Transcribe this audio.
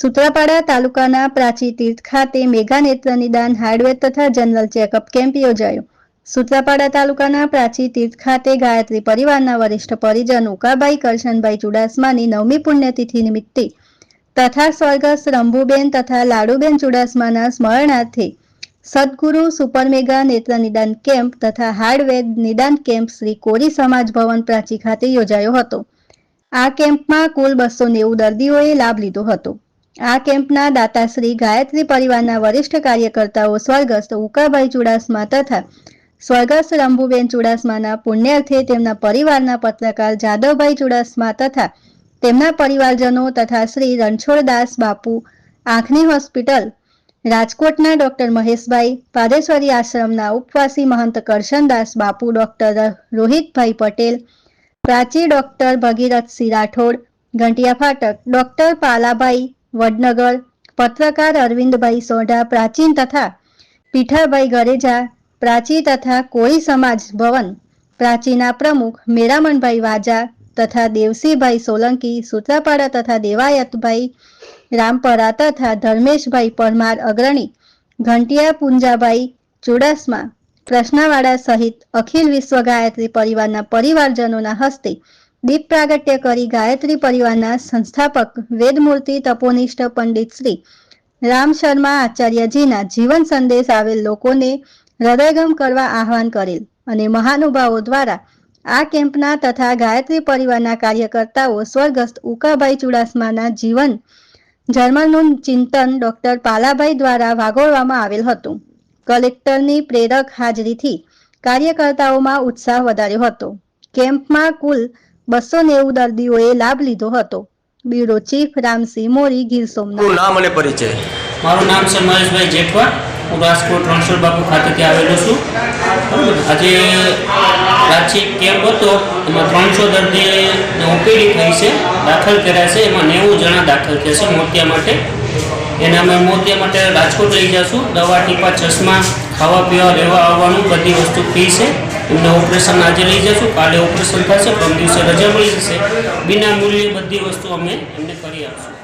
સૂત્રાપાડા તાલુકાના પ્રાચી તીર્થ ખાતે મેગા નેત્ર નિદાન હાર્ડવેર તથા જનરલ ચેકઅપ કેમ્પ યોજાયો. સુત્રાપાડા તાલુકાના પ્રાચી તીર્થ ખાતે ગાયત્રી પરિવારના વરિષ્ઠ પરિજન ઉકાબાઈ કરશનભાઈ ચુડાસમાની નવમી પુણ્યતિથિ નિમિત્તે તથા સ્વર્ગસ્થ રંભુબેન તથા લાડુબેન ચુડાસમાના સ્મરણાર્થે સદગુરુ સુપર મેગા નેત્ર નિદાન કેમ્પ તથા હાર્ડવેર નિદાન કેમ્પ શ્રી કોરી સમાજ ભવન પ્રાચી ખાતે યોજાયો હતો. આ કેમ્પમાં કુલ બસો નેવું દર્દીઓએ લાભ લીધો હતો. આ કેમ્પના દાતાશ્રી ગાયત્રી પરિવારના વરિષ્ઠ કાર્યકર્તાઓ સ્વર્ગસ્થ ઉકાભાઈ ચુડાસમા તથા સ્વર્ગસ્થ રંભુબેન ચુડાસમાના પુણ્યાર્થે તેમના પરિવારના પત્રકાર જાદવભાઈ ચુડાસમા તથા તેમના પરિવારજનો તથા શ્રી રણછોડદાસ બાપુ, આંખની હોસ્પિટલ, રાજકોટના ડોક્ટર મહેશભાઈ, પાદેશ્વરી આશ્રમના ઉપવાસી મહંત કરશનદાસ બાપુ, ડોક્ટર રોહિતભાઈ પટેલ, પ્રાચી ડોક્ટર ભગીરથસિંહ રાઠોડ, ઘંટિયા ફાટક, ડોક્ટર પાલાભાઈ વડનગર. પત્રકાર અરવિંદભાઈ સોઢા પ્રાચીન તથા પીઠાભાઈ ગરેજા, પ્રાચી તથા કોળી સમાજ ભવન, પ્રાચીના પ્રમુખ મેરામણભાઈ વાજા તથા દેવસીભાઈ સોલંકી, સૂત્રાપાડા તથા દેવાયતભાઈ રામપરા તથા ધર્મેશભાઈ પરમાર અગ્રણી, ઘંટિયા પુંજાભાઈ ચુડાસમા પ્રશ્નાવાડા સહિત અખિલ વિશ્વ ગાયત્રી પરિવારના પરિવારજનોના હસ્તે દીપ પ્રાગટ્ય કરી ગાયત્રી પરિવારના સંસ્થાપક વેદમૂર્તિ તપોનિષ્ઠ પંડિત શ્રી રામ શર્મા આચાર્યજીના જીવન સંદેશ આવેલ લોકોને હૃદયગમ કરવા આહવાન કરેલ અને મહાનુભાવો દ્વારા આ કેમ્પના તથા ગાયત્રી પરિવારના કાર્યકર્તાઓ સ્વર્ગસ્થ ઉકાભાઈ ચુડાસમાના જીવન જર્મનનું ચિંતન ડોક્ટર પાલાભાઈ દ્વારા વાગોળવામાં આવેલ હતું. કલેક્ટરની પ્રેરક હાજરીથી કાર્યકર્તાઓમાં ઉત્સાહ વધાર્યો હતો. કેમ્પમાં કુલ બસો નેવું દર્દીઓએ લાભ લીધો હતો. Bureau chief Ramsinh Mori Gir Somnath. નામ અને પરિચય. મારું નામ છે મહેશભાઈ જેઠવા. હું રાજકોટ રણછોડ બાપુ ખાતેથી આવેલો છું. આજે પ્રાચી કેમ્પ હતો. એમાં ત્રણસો દર્દીને ઓપીડી થઈ છે દાખલ કર્યા છે. એમાં નેવું જણા દાખલ થયા છે મોતિયા માટે. એને અમે મોતિયા માટે રાજકોટ લઈ જઈશું દવા ટીપા ચશ્મા ખાવા પીવા, રહેવા આવવાનું બધી વસ્તુ ફ્રી છે. એમને ઓપરેશન આજે લઈ જઈશું કાલે ઓપરેશન થશે પણ દિવસે રજા મળી જશે. વિના મૂલ્યે બધી વસ્તુ અમે એમને કરી આપશું.